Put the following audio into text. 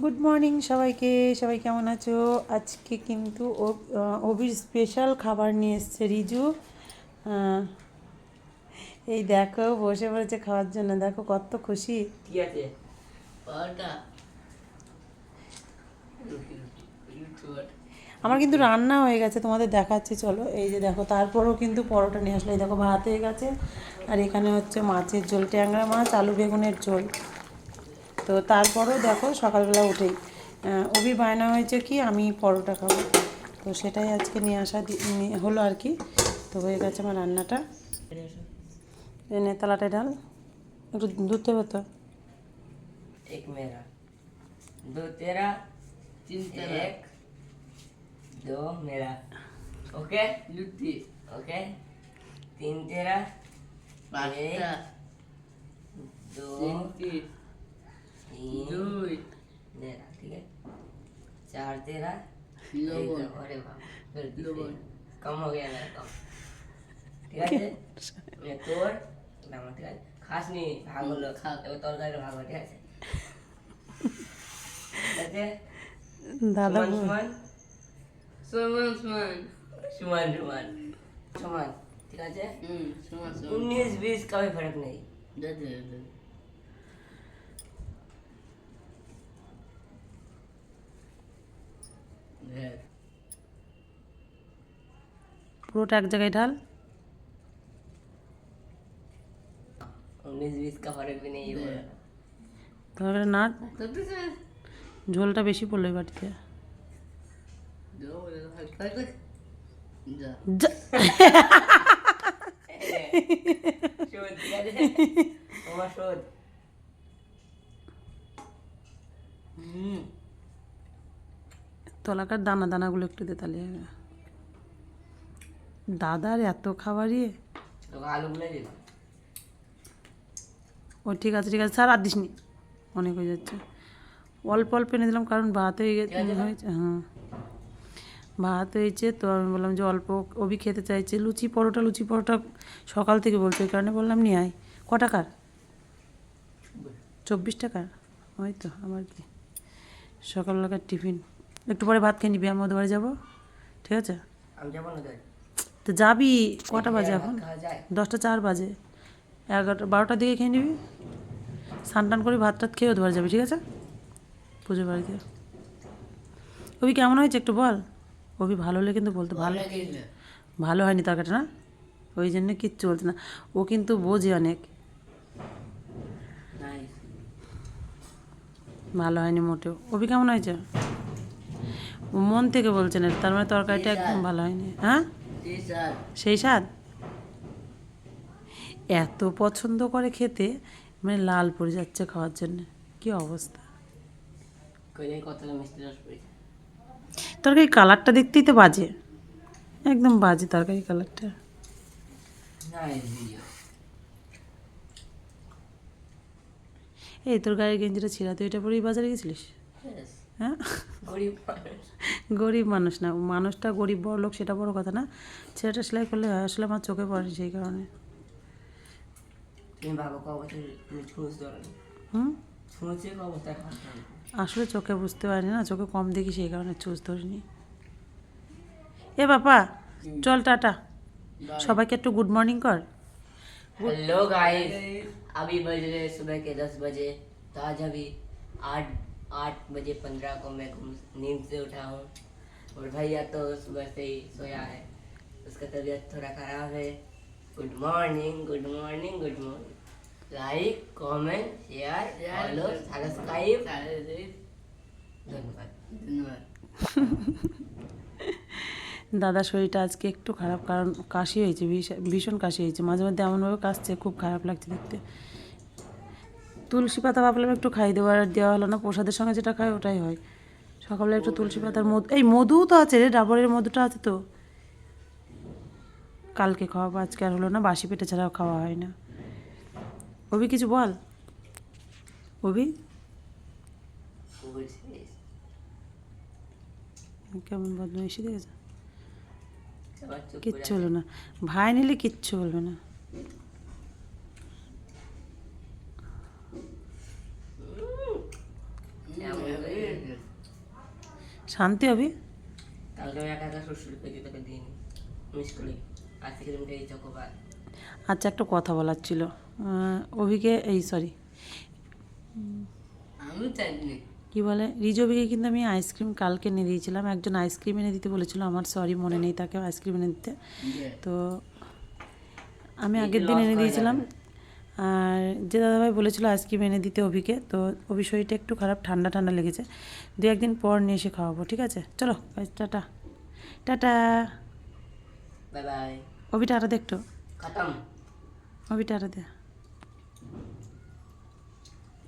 Good morning সবাইকে। সবাই কেমন আছো? আজকে কিন্তু অভির স্পেশাল খাবার নিয়ে এসছে রিজু। এই দেখো বসে পড়েছে খাওয়ার জন্য। দেখো কত খুশি। আছে। আমার কিন্তু রান্না হয়ে গেছে তোমাদের দেখাচ্ছি চলো। এই যে দেখো তারপরেও কিন্তু পরোটা নিয়ে আসলো। এই দেখো ভাত হয়ে গেছে। আর এখানে হচ্ছে মাছের ঝোল ট্যাংরা মাছ আলু বেগুনের ঝোল। তো তারপরেও দেখো সকালবেলা উঠেই অভি বায়না হয়েছে কি আমি পরোটা খাব। তো সেটাই আজকে নিয়ে আসা হলো আর কি। তো হয়ে গেছে আমার রান্নাটা। নেতালাটে ডাল একটু ধুতে হতো এক তেরা তিন তেরা। এক দু ওকে? ওকে? তিন তেরা। দু मेरा ठीक है चार तेरा एकदम, अरे बाप रे, कम हो गया ना कम ঠিক আছে এ তোর না আমার ঠিক আছে খাস নি ভাগ হলো এবার তরকারি ভাগ হলো, ঠিক আছে ঠিক আছে দাদা সমান সমান সমান সমান সমান সমান ঠিক আছে উনিশ बीस का भी फर्क नहीं পুরোটা এক জায়গায় ঢাল। হ্যাঁ। তারপরে না ঝোলটা বেশি পড়ল এই বাটিতে। আমার তলাকার দানা দানাগুলো একটু দে তাহলে। দাদার এত খাবারই তোকে ও ঠিক আছে ঠিক আছে স্যার আর দিসনি অনেক হয়ে যাচ্ছে। অল্প অল্প এনে দিলাম কারণ ভাত হয়ে গেছে হয়েছে হ্যাঁ। ভাত হয়েছে তো আমি বললাম যে অল্প অভি খেতে চাইছে। লুচি পরোটা লুচি পরোটা সকাল থেকে বলছে এই কারণে বললাম নিয়ে আয়। ক টাকার? চব্বিশ। টাকার? ওই তো আমার কি? সকালবেলাকার টিফিন। একটু পরে ভাত খেয়ে নিবি আমি ওদের বাড়ি যাব। ঠিক আছে? তো যাবি কটা বাজে এখন? দশটা চার বাজে। এগারোটা বারোটার দিকে খেয়ে নিবি। স্নান টান করে ভাত টাত খেয়ে ওদের বাড়ি যাবি ঠিক আছে? পুজো বাড়িতে। ওবি কেমন হয়েছে একটু বল? ওবি ভালো হলে কিন্তু বলতো ভালো ভালো হয়নি তরকারিটা না? ওই জন্য কিচ্ছু বলছে না। ও কিন্তু বোঝে অনেক। ভালো হয়নি মোটেও। ওবি কেমন হয়েছে? মন থেকে বলছে না তার মানে তরকারিটা একদম ভালো হয়নি হ্যাঁ? সেই স্বাদ। এত পছন্দ করে খেতে মানে লাল পড়ে যাচ্ছে খাওয়ার জন্য। কি অবস্থা? তরকারি কালারটা দেখতেই তো বাজে। একদম বাজে তরকারি কালারটা। এই তোর গায়ের গেঞ্জিটা ছিঁড়া তুই এটা পরেই বাজারে গেছিলিস? হ্যাঁ গরিব মানুষ গরিব মানুষ না মানুষটা গরিব বড় লোক সেটা বড় কথা না ছেলেটা সেলাই করলে হয় আসলে আমার চোখে পড়েনি সেই কারণে তুমি ভাবো ক বছর তুমি ছুঁচ ধরো হুম ছুঁচে ক অবস্থায় খাওয়া আসলে চোখে বুঝতে পারিনি না চোখে কম দেখি সেই কারণে চুজ ধরিনি এ বাবা চল টাটা সবাইকে একটু গুড মর্নিং কর हेलो गाइस अभी बज रहे सुबह के दस बजे तो आज अभी आठ आठ बजे पंद्रह को मैं घूम नींद से उठा हूँ और भैया तो सुबह से ही सोया है उसका तबीयत थोड़ा खराब है good morning good morning good morning like comment share follow subscribe धन्यवाद धन्यवाद দাদার শরীরটা আজকে একটু খারাপ কারণ কাশি হয়েছে ভীষণ- ভীষণ কাশি হয়েছে মাঝে মধ্যে এমনভাবে কাশছে খুব খারাপ লাগছে দেখতে তুলসী পাতা ভাবলাম একটু খাই দেওয়ার দেওয়া হলো না, প্রসাদের সঙ্গে যেটা খায় ওটাই হয়। সকালে একটু তুলসী পাতার মধু এই মধু তো আছে রে, ডাবরের মধুটা আছে তো। কালকে খাওয়াবো, আজকে আর হলো না, বাসি পেটে ছাড়াও খাওয়া হয় না। অভি, কিছু বল? অভি? কেমন বদমাইশি দেখেছে? কিচ্ছু হলো না। ভাই নিলে কিচ্ছু বলবে না কেমন করে শান্তি হবি কালকে আমি একা একা শ্বশুর পেয়ে তোকে দিইনি মিস করি আইসক্রিমটা এই চকোবার আচ্ছা একটা কথা বলার ছিল। অভিকে এই সরি কি বলে? রিজবিকে কিন্তু আমি আইসক্রিম কালকে এনে দিয়েছিলাম। একজন আইসক্রিম এনে দিতে বলেছিল। আমার সরি মনে নেই তাকে আইসক্রিম এনে দিতে। তো আমি আগের দিন এনে দিয়েছিলাম। আর যে দাদাভাই বলেছিল আজকে মেনে দিতে অভিকে তো অভি শরীরটা একটু খারাপ ঠান্ডা ঠান্ডা লেগেছে। দু একদিন পর নিয়ে এসে খাওয়াবো ঠিক আছে? চলো টাটা। টাটা। অভিটা আরও অভি টাটা দে একটু। খতম। অভি টাটা দে।